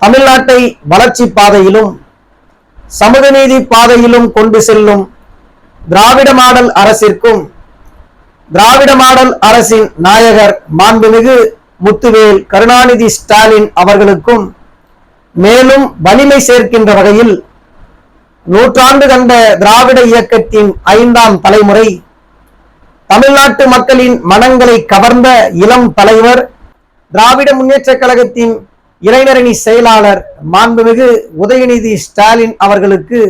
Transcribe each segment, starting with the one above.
தமிழ்நாட்டை வளர்ச்சி பாதையிலும் சமூக நீதி பாதையிலும் கொண்டு செல்லும் திராவிட மாடல் அரசிற்கும் திராவிட மாடல் அரசின் நாயகர் மாண்புமிகு முத்துவேல் கருணாநிதி ஸ்டாலின் அவர்களுக்கும் மேலும் வலிமை சேர்க்கின்ற வகையில் நூற்றாண்டு கண்ட திராவிட இயக்கத்தின் ஐந்தாம் தலைமுறை தமிழ்நாட்டு மக்களின் மனங்களை கவர்ந்த இளம் தலைவர் திராவிட முன்னேற்றக் கழகத்தின் இளைஞரணி செயலாளர் மாண்புமிகு உதயநிதி ஸ்டாலின் அவர்களுக்கு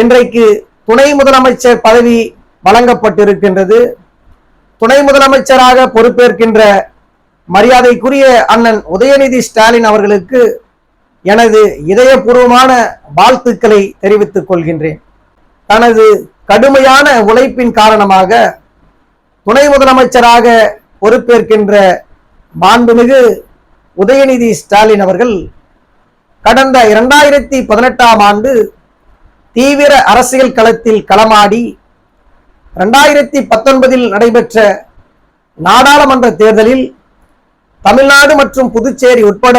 இன்றைக்கு துணை முதலமைச்சர் பதவி வழங்கப்பட்டிருக்கின்றது. துணை முதலமைச்சராக பொறுப்பேற்கின்ற மரியாதைக்குரிய அண்ணன் உதயநிதி ஸ்டாலின் அவர்களுக்கு எனது இதயபூர்வமான வாழ்த்துக்களை தெரிவித்துக் கொள்கின்றேன். தனது கடுமையான உழைப்பின் காரணமாக துணை முதலமைச்சராக பொறுப்பேற்கின்ற மாண்புமிகு உதயநிதி ஸ்டாலின் அவர்கள் கடந்த இரண்டாயிரத்தி பதினெட்டாம் ஆண்டு தீவிர அரசியல் களத்தில் களமாடி ரெண்டாயிரத்தி பத்தொன்பதில் நடைபெற்ற நாடாளுமன்ற தேர்தலில் தமிழ்நாடு மற்றும் புதுச்சேரி உட்பட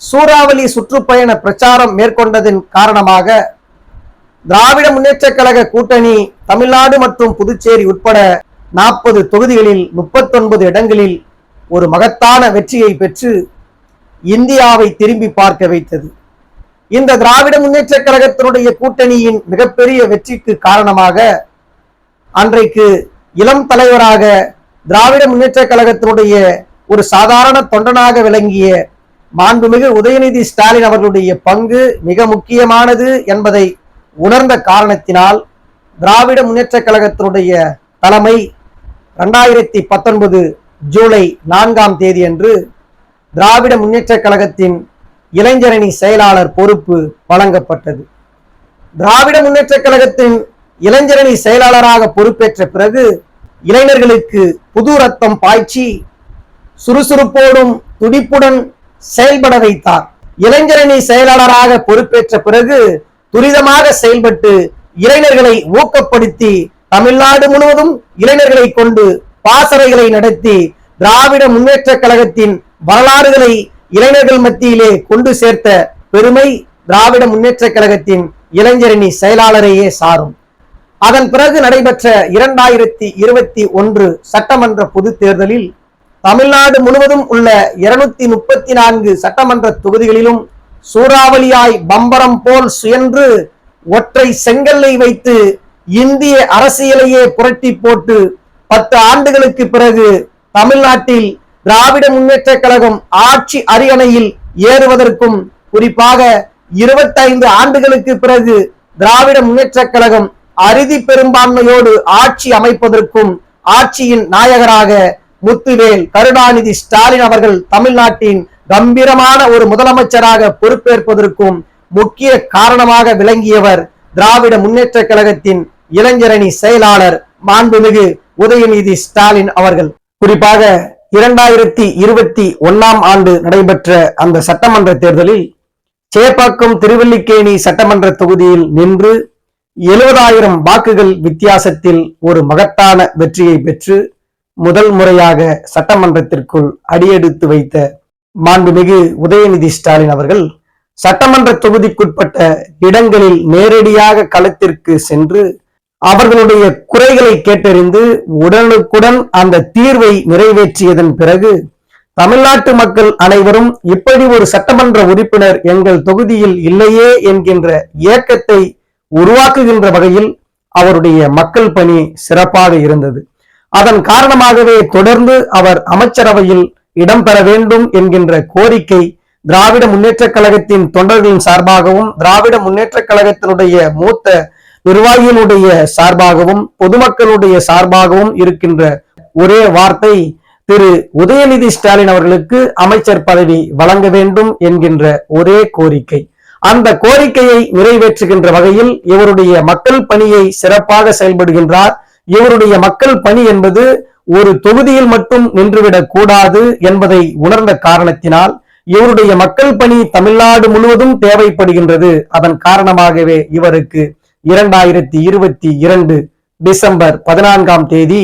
சூறாவளி சுற்றுப்பயண பிரச்சாரம் மேற்கொண்டதன் காரணமாக திராவிட முன்னேற்றக் கழக கூட்டணி தமிழ்நாடு மற்றும் புதுச்சேரி உட்பட நாற்பது தொகுதிகளில் முப்பத்தொன்பது இடங்களில் ஒரு மகத்தான வெற்றியை பெற்று இந்தியாவை திரும்பி பார்க்க வைத்தது. இந்த திராவிட முன்னேற்ற கழகத்தினுடைய கூட்டணியின் மிகப்பெரிய வெற்றிக்கு காரணமாக அன்றைக்கு இளம் தலைவராக திராவிட முன்னேற்ற கழகத்தினுடைய ஒரு சாதாரண தொண்டனாக விளங்கிய மாண்புமிகு உதயநிதி ஸ்டாலின் அவர்களுடைய பங்கு மிக முக்கியமானது என்பதை உணர்ந்த காரணத்தினால் திராவிட முன்னேற்ற கழகத்தினுடைய தலைமை ரெண்டாயிரத்தி பத்தொன்பது ஜூலை நான்காம் தேதி அன்று திராவிட முன்னேற்றக் கழகத்தின் இளைஞரணி செயலாளர் பொறுப்பு வழங்கப்பட்டது. திராவிட முன்னேற்றக் கழகத்தின் இளைஞரணி செயலாளராக பொறுப்பேற்ற பிறகு இளைஞர்களுக்கு புது ரத்தம் பாய்ச்சி சுறுசுறுப்போடும் துடிப்புடன் செயல்பட வைத்தார். இளைஞரணி செயலாளராக பொறுப்பேற்ற பிறகு துரிதமாக செயல்பட்டு இளைஞர்களை ஊக்கப்படுத்தி தமிழ்நாடு முழுவதும் இளைஞர்களை கொண்டு பாசறைகளை நடத்தி திராவிட முன்னேற்ற கழகத்தின் வரலாறுகளை இளைஞர்கள் மத்தியிலே கொண்டு சேர்த்த பெருமை திராவிட முன்னேற்ற கழகத்தின் இளைஞரணி செயலாளரையே சாரும். அதன் பிறகு நடைபெற்ற இரண்டாயிரத்தி இருபத்தி ஒன்று சட்டமன்ற பொது தேர்தலில் தமிழ்நாடு முழுவதும் உள்ள இருநூத்தி முப்பத்தி நான்கு சட்டமன்ற தொகுதிகளிலும் சூறாவளியாய் பம்பரம் போல் சுயன்று ஒற்றை செங்கல்லை வைத்து இந்திய அரசியலையே புரட்டி போட்டு பத்து ஆண்டுகளுக்கு பிறகு தமிழ்நாட்டில் திராவிட முன்னேற்ற கழகம் ஆட்சி அரியணையில் ஏறுவதற்கும் குறிப்பாக இருபத்தைந்து ஆண்டுகளுக்கு பிறகு திராவிட முன்னேற்ற கழகம் அறுதி பெரும்பான்மையோடு ஆட்சி அமைப்பதற்கும் ஆட்சியின் நாயகராக முத்துவேல் கருணாநிதி ஸ்டாலின் அவர்கள் தமிழ்நாட்டின் கம்பீரமான ஒரு முதலமைச்சராக பொறுப்பேற்பதற்கும் முக்கிய காரணமாக விளங்கியவர் திராவிட முன்னேற்ற கழகத்தின் இளைஞரணி செயலாளர் மாண்புமிகு உதயநிதி ஸ்டாலின் அவர்கள். குறிப்பாக இரண்டாயிரத்தி இருபத்தி ஒன்னாம் ஆண்டு நடைபெற்ற அந்த சட்டமன்ற தேர்தலில் சேப்பாக்கம் திருவல்லிக்கேணி சட்டமன்ற தொகுதியில் நின்று எழுபதாயிரம் வாக்குகள் வித்தியாசத்தில் ஒரு மகத்தான வெற்றியை பெற்று முதல் முறையாக சட்டமன்றத்திற்குள் அடியெடுத்து வைத்த மாண்புமிகு உதயநிதி ஸ்டாலின் அவர்கள் சட்டமன்ற தொகுதிக்குட்பட்ட இடங்களில் நேரடியாக களத்திற்கு சென்று அவர்களுடைய குறைகளை கேட்டறிந்து உடனுக்குடன் அந்த தீர்வை நிறைவேற்றியதன் பிறகு தமிழ்நாட்டு மக்கள் அனைவரும் இப்படி ஒரு சட்டமன்ற உறுப்பினர் எங்கள் தொகுதியில் இல்லையே என்கின்ற இயக்கத்தை உருவாக்குகின்ற வகையில் அவருடைய மக்கள் பணி சிறப்பாக இருந்தது. அதன் காரணமாகவே தொடர்ந்து அவர் அமைச்சரவையில் இடம்பெற வேண்டும் என்கின்ற கோரிக்கை திராவிட முன்னேற்றக் கழகத்தின் தொண்டர்களின் சார்பாகவும் திராவிட முன்னேற்றக் கழகத்தினுடைய மூத்த நிர்வாகிகளுடைய சார்பாகவும் பொதுமக்களுடைய சார்பாகவும் இருக்கின்ற ஒரே வார்த்தை திரு உதயநிதி ஸ்டாலின் அவர்களுக்கு அமைச்சர் பதவி வழங்க வேண்டும் என்கின்ற ஒரே கோரிக்கை. அந்த கோரிக்கையை நிறைவேற்றுகின்ற வகையில் இவருடைய மக்கள் பணியை சிறப்பாக செயல்படுகின்றார். இவருடைய மக்கள் பணி என்பது ஒரு தொகுதியில் மட்டும் நின்றுவிடக் கூடாது என்பதை உணர்ந்த காரணத்தினால் இவருடைய மக்கள் பணி தமிழ்நாடு முழுவதும் தேவைப்படுகின்றது. அதன் காரணமாகவே இவருக்கு இரண்டாயிரத்தி இருபத்தி இரண்டு டிசம்பர் பதினான்காம் தேதி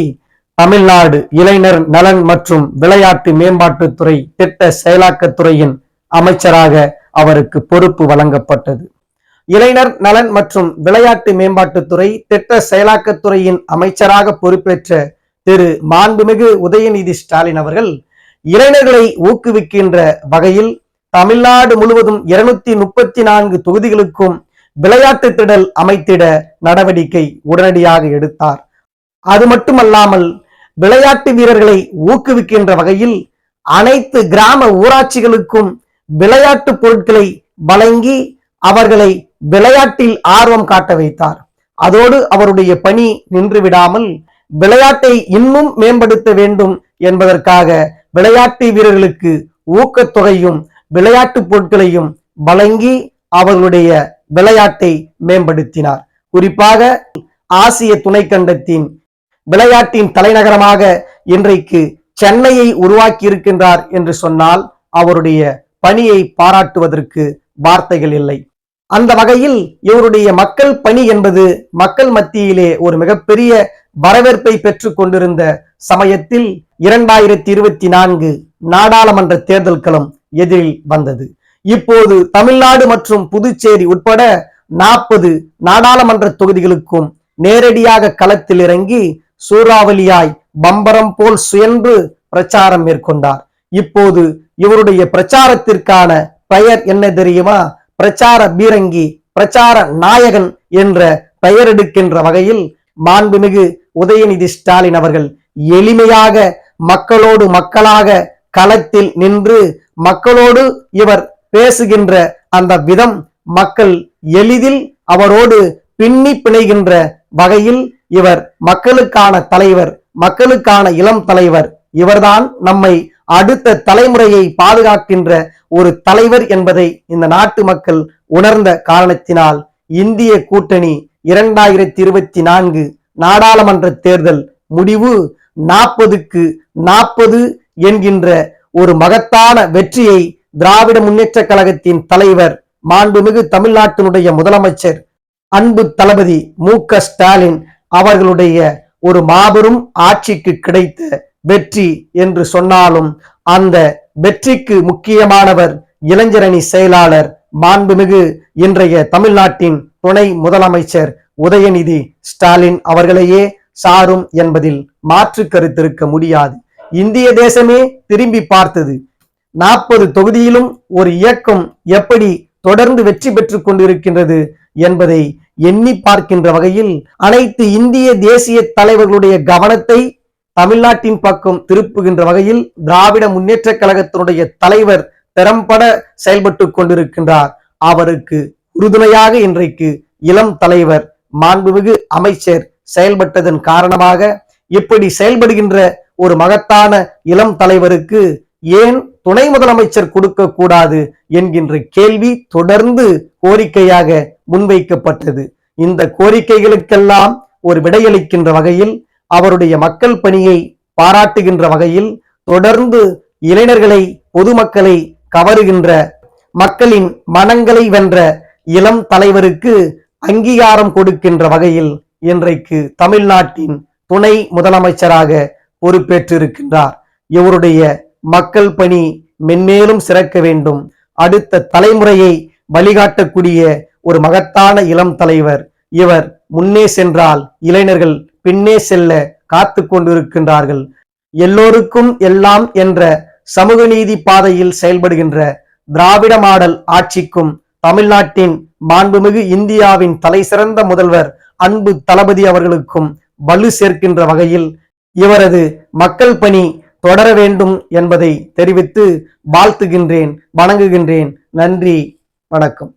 தமிழ்நாடு இளைஞர் நலன் மற்றும் விளையாட்டு மேம்பாட்டுத்துறை திட்ட செயலாக்கத்துறையின் அமைச்சராக அவருக்கு பொறுப்பு வழங்கப்பட்டது. இளைஞர் நலன் மற்றும் விளையாட்டு மேம்பாட்டுத்துறை திட்ட செயலாக்கத்துறையின் அமைச்சராக பொறுப்பேற்ற திரு. மாண்புமிகு உதயநிதி ஸ்டாலின் அவர்கள் இளைஞர்களை ஊக்குவிக்கின்ற வகையில் தமிழ்நாடு முழுவதும் இருநூத்தி முப்பத்தி நான்கு தொகுதிகளுக்கும் விளையாட்டு திடல் அமைத்திட நடவடிக்கை உடனடியாக எடுத்தார். அது மட்டுமல்லாமல் விளையாட்டு வீரர்களை ஊக்குவிக்கின்ற வகையில் அனைத்து கிராம ஊராட்சிகளுக்கும் விளையாட்டு பொருட்களை வழங்கி அவர்களை விளையாட்டில் ஆர்வம் காட்ட வைத்தார். அதோடு அவருடைய பணி நின்று விடாமல் விளையாட்டை இன்னும் மேம்படுத்த வேண்டும் என்பதற்காக விளையாட்டு வீரர்களுக்கு ஊக்கத்தொகையும் விளையாட்டு பொருட்களையும் வழங்கி அவர்களுடைய விளையாட்டை மேம்படுத்தினார். குறிப்பாக ஆசிய துணைக்கண்டத்தின் விளையாட்டின் தலைநகரமாக இன்றைக்கு சென்னையை உருவாக்கி இருக்கின்றார் என்று சொன்னால் அவருடைய பணியை பாராட்டுவதற்கு வார்த்தைகள் இல்லை. அந்த வகையில் இவருடைய மக்கள் பணி என்பது மக்கள் மத்தியிலே ஒரு மிகப்பெரிய வரவேற்பை பெற்றுக் கொண்டிருந்த சமயத்தில் இரண்டாயிரத்தி இருபத்தி நான்கு நாடாளுமன்ற தேர்தல் களம் எதிரில் வந்தது. இப்போது தமிழ்நாடு மற்றும் புதுச்சேரி உட்பட நாற்பது நாடாளுமன்ற தொகுதிகளுக்கும் நேரடியாக களத்தில் இறங்கி சூறாவளியாய் பம்பரம் போல் சுயன்று பிரச்சாரம் மேற்கொண்டார். இப்போது இவருடைய பிரச்சாரத்திற்கான பெயர் என்ன தெரியுமா? பிரச்சார பீரங்கி பிரச்சார நாயகன் என்ற பெயர் எடுக்கின்ற வகையில் மாண்புமிகு உதயநிதி ஸ்டாலின் அவர்கள் எளிமையாக மக்களோடு மக்களாக களத்தில் நின்று மக்களோடு இவர் பேசுகின்ற அந்த விதம் மக்கள் எளிதில் அவரோடு பின்னி பிணைகின்ற வகையில் இவர் மக்களுக்கான தலைவர் மக்களுக்கான இளம் தலைவர். இவர்தான் நம்மை அடுத்த தலைமுறையை பாதுகாக்கின்ற ஒரு தலைவர் என்பதை இந்த நாட்டு மக்கள் உணர்ந்த காரணத்தினால் இந்திய கூட்டணி இரண்டாயிரத்தி இருபத்தி நான்கு நாடாளுமன்ற தேர்தல் முடிவு நாற்பதுக்கு நாற்பது என்கின்ற ஒரு மகத்தான வெற்றியை திராவிட முன்னேற்ற கழகத்தின் தலைவர் மாண்புமிகு தமிழ்நாட்டினுடைய முதலமைச்சர் அன்பு தளபதி மு க ஸ்டாலின் அவர்களுடைய ஒரு மாபெரும் ஆட்சிக்கு கிடைத்த வெற்றி என்று சொன்னாலும் அந்த வெற்றிக்கு முக்கியமானவர் இளைஞரணி செயலாளர் மாண்புமிகு இன்றைய தமிழ்நாட்டின் துணை முதலமைச்சர் உதயநிதி ஸ்டாலின் அவர்களையே சாரும் என்பதில் மாற்று கருத்திருக்க முடியாது. இந்திய தேசமே திரும்பி பார்த்தது. நாற்பது தொகுதியிலும் ஒரு இயக்கம் எப்படி தொடர்ந்து வெற்றி பெற்றுக் கொண்டிருக்கின்றது என்பதை எண்ணி பார்க்கின்ற வகையில் அனைத்து இந்திய தேசிய தலைவர்களுடைய கவனத்தை தமிழ்நாட்டின் பக்கம் திருப்புகின்ற வகையில் திராவிட முன்னேற்ற கழகத்தினுடைய தலைவர் திறம்பட செயல்பட்டு கொண்டிருக்கின்றார். அவருக்கு உறுதுணையாக இன்றைக்கு இளம் தலைவர் மாண்புமிகு அமைச்சர் செயல்பட்டதன் காரணமாக இப்படி செயல்படுகின்ற ஒரு மகத்தான இளம் தலைவருக்கு ஏன் துணை முதலமைச்சர் கொடுக்க கூடாது என்கின்ற கேள்வி தொடர்ந்து கோரிக்கையாக முன்வைக்கப்பட்டது. இந்த கோரிக்கைகளுக்கெல்லாம் ஒரு விடையளிக்கின்ற வகையில் அவருடைய மக்கள் பணியை பாராட்டுகின்ற வகையில் தொடர்ந்து இளைஞர்களை பொதுமக்களை கவருகின்ற மக்களின் மனங்களை வென்ற இளம் தலைவருக்கு அங்கீகாரம் கொடுக்கின்ற வகையில் இன்றைக்கு தமிழ்நாட்டின் துணை முதலமைச்சராக பொறுப்பேற்றிருக்கின்றார். இவருடைய மக்கள் பணி மென்மேலும் சிறக்க வேண்டும். அடுத்த தலைமுறையை வழிகாட்டக்கூடிய ஒரு மகத்தான இளம் தலைவர் இவர் முன்னே சென்றால் இளைஞர்கள் பின்னே செல்ல காத்து கொண்டிருக்கின்றார்கள். எல்லோருக்கும் எல்லாம் என்ற சமூக நீதி பாதையில் செயல்படுகின்ற திராவிட மாடல் ஆட்சிக்கும் தமிழ்நாட்டின் மாண்புமிகு இந்தியாவின் தலை சிறந்த முதல்வர் அன்பு தளபதி அவர்களுக்கும் வலு சேர்க்கின்ற வகையில் இவரது மக்கள் பணி தொடர வேண்டும் என்பதை தெரிவித்து வாழ்த்துகின்றேன் வணங்குகின்றேன். நன்றி வணக்கம்.